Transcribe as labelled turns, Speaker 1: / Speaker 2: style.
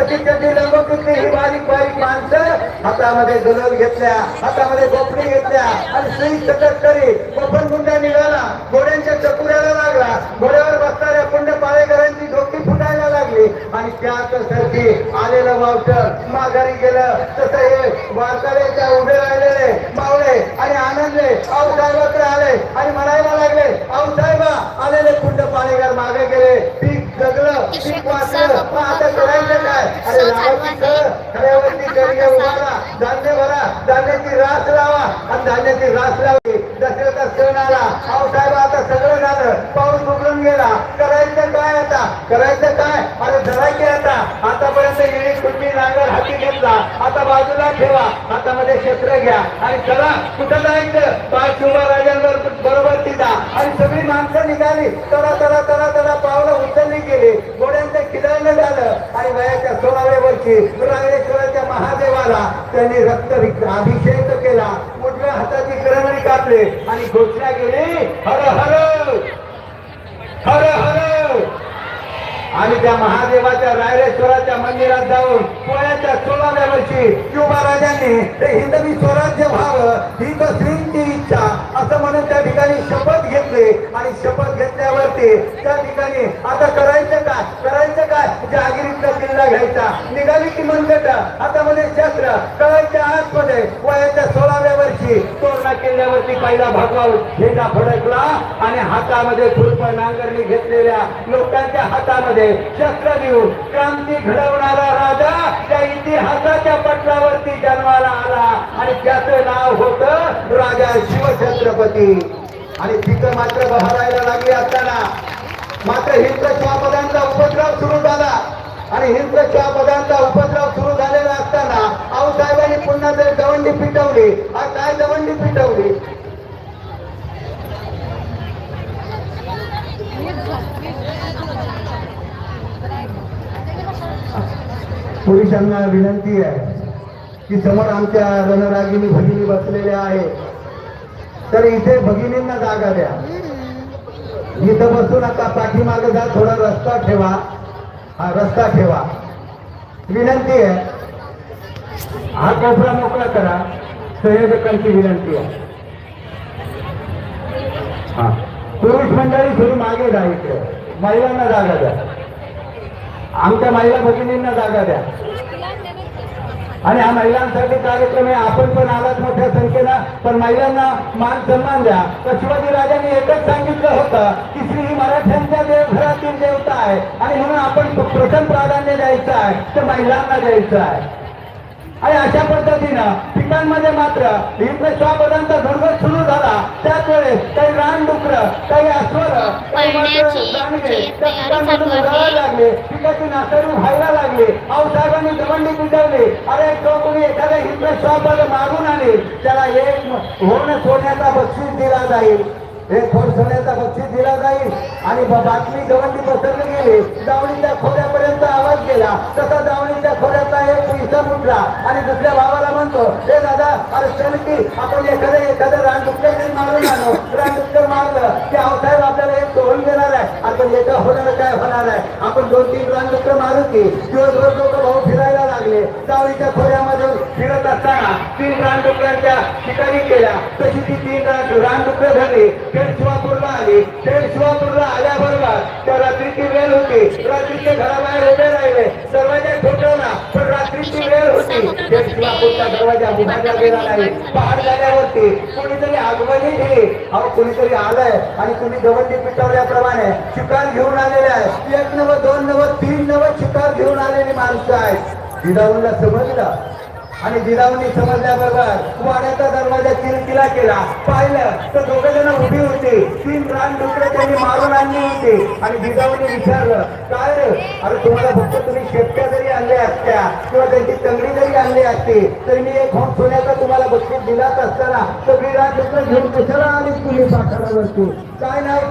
Speaker 1: तशी त्यांची लंगोटीतली ही बारीक बारीक माणसं हातामध्ये गुलाब घेतल्या हातामध्ये गोपडी घेतल्या आणि सुई सतत करी. कोपण गुंडा निघाला घोड्यांच्या चकुऱ्याला लागला. घोड्यावर बसणाऱ्या पुंड पाळेकरांची डोकी फुटायला लागली. आणि त्यात सरकी आलेलं मावटर माघारी गेलं. तसं हे वारकऱ्याच्या उभे राहिलेले मावळे आणि आनंदले आऊ साहेबाकडे आले. आणि म्हणायला लागले आऊ साहेबा आलेले पुंड पाळेकर मागे गेले पीक जगलं पीक वाचलं मग आता करायचं काय अरे लावायची खरं खऱ्यावरती धान्य भरा. धान्याची रास लावा. आणि धान्याची रास लावली. दसऱ्याचा सण आला. साहेब आता सगळं झालं. पाऊस उघडून गेला. करायचं काय आता? करायचं काय? अरे धरायचे आता. आतापर्यंत येणे कुठली नांगर हाती घेतला. आता बाजूला ठेवा. हातामध्ये शस्त्र घ्या. आणि चला कुठं जायचं? पाच शिवबा राजांवर बरोबर तिचा. आणि सगळी माणसं निघाली. तडा तडा तडा तडा सोळाव्या वर्षी रायरेश्वराच्या महादेवाला त्यांनी रक्त अभिषेक केला. उजव्या हाताची करंगळी कापले आणि घोषणा केली हर हर हर हर. आणि त्या महादेवाच्या रायरेश्वराच्या मंदिरात जाऊन पोळ्याच्या सोळाव्या वर्षी युवा राजांनी हे हिंदवी स्वराज्य व्हावं ही तर श्रींची इच्छा. असं म्हणून त्या ठिकाणी शपथ घेतली आणि शपथ घेतल्यावरती त्या ठिकाणी आता करायचं काय करायचं काय जहागिरीचा किल्ला घ्यायचा निघाली की मनगट हातामध्ये शस्त्र कळायच्या आतमध्ये वयाच्या सोळाव्या वर्षी तोरणा किल्ल्यावरती पहिला भगवान हेटा फडकला आणि हातामध्ये खुर्प नांगरणी घेतलेल्या लोकांच्या हातामध्ये शस्त्र देऊन क्रांती घडवणारा राजा त्या इतिहासाच्या पटलावरती जन्माला आला. आणि त्याचं नाव होत राजा शिवछत्रपती. आणि तिथं मात्र बहरायला लागली असताना मात्र हिंद स्वापदांचा उपद्रव सुरू झाला. आणि हिंद स्वापदांचा उपद्रव सुरू झालेला असताना आऊसाहेबांनी पुन्हा जर गवंडी पिटवली पिटवली पुरुषांना विनंती आहे की समोर आमच्या रणरागिनी भगिनी बसलेल्या आहे तर इथे भगिनींना जागा द्या. इथं बसू नका पाठीमागे जा थोडा रस्ता ठेवा. हा रस्ता ठेवा. विनंती आहे. हा कोपरा मोकळा करा. संयोजकांची विनंती आहे. हा. पुरुष मंडळी थोडी मागे जायचं महिलांना जागा द्या. आमच्या महिला भगिनींना जागा द्या. आणि हा महिलांसाठी कार्यक्रम आहे. आपण पण आलात मोठ्या संख्येनं. पण महिलांना मान सन्मान द्या. तर शिवाजी राजांनी एकच सांगितलं होतं की श्री ही मराठ्यांच्या देवघरातील देवता आहे. आणि म्हणून आपण प्रथम प्राधान्य द्यायचं आहे. तर महिलांना द्यायचं आहे. आणि अशा पद्धतीनं पिकांमध्ये मात्र इकडे स्वापदांचा दुर्गत सुरू झाला. त्याच वेळेस काही काही अस्वर काही मात्र
Speaker 2: पळण्याची
Speaker 1: रानगे
Speaker 2: जी
Speaker 1: त्या
Speaker 2: तयारी
Speaker 1: पिकांमधून
Speaker 2: चालू आहे.
Speaker 1: उगाळायला लागले पिकाची नासाडी व्हायला लागली. आऊसाहेबांनी दवंडी पिटवली अरे तो कोणी एखाद्या हिंद्र स्वापद मारून आणेल त्याला एक होण सोन्याचा बक्षीस दिला जाईल. एक खोड सोन्याचा बक्षीस दिला जाईल. आणि बातमी दवंडी पसरली गेली. दावणीच्या खोऱ्यापर्यंत आवाज गेला. तसा दावणीच्या खोऱ्याचा एक पैसा आणि दुसऱ्या भावाला म्हणतो हे दादा अरे चल की आपण एखादं एखादं रान दुसऱ्याकडे मारून आणू. रान मारलं की आऊसाहेब आपल्याला एक धोरण देणार आहे. आपण एका होणार काय होणार आहे? आपण दोन तीन रान दुसरं मारू की दिवसभर लोक भाऊ फिरायला लागले. दावणीच्या खोऱ्यामधून फिरत असताना तीन रानडुकरांच्या ठिकाणी केल्या. तशी ती तीन रान रानडुकरं धरली. थेट शिवापूरला आली. थेट शिवापूरला आल्याबरोबर त्या रात्रीची वेळ होती. रात्रीच्या घराबाहेर उभे राहिले दरवाजा ठोठवला पण रात्रीची वेळ होती थेट दरवाजा उभारला गेला नाही. पहाड झाल्यावरती कोणीतरी आगमनी दिली अहो कोणीतरी आलंय आणि तुम्ही दवंडी पिटवल्याप्रमाणे शिकार घेऊन आलेले आहे. एक नव दोन नव तीन नव शिकार घेऊन आलेली माणसं आहेत. जिजाऊला समजलं? आणि जिजाऊनी समजल्याबरोबर वाड्याचा दरवाजा किलकिला केला. पाहिलं तर दोघे जण उभी होती. तीन रान डुकरे त्यांनी मारून आणली होती. आणि जिजाऊने विचारलं काय रे? अरे तुम्हाला फक्त तुम्ही शेपट्या जरी आणल्या असत्या किंवा त्यांची तंगडी जरी आणली असती तरी मी एक होम सोन्याचा तुम्हाला बक्षीस दिलाच असताना सगळी रान डुकरं घेऊन कशाला आली तुम्ही पाठरावरती? काय नाही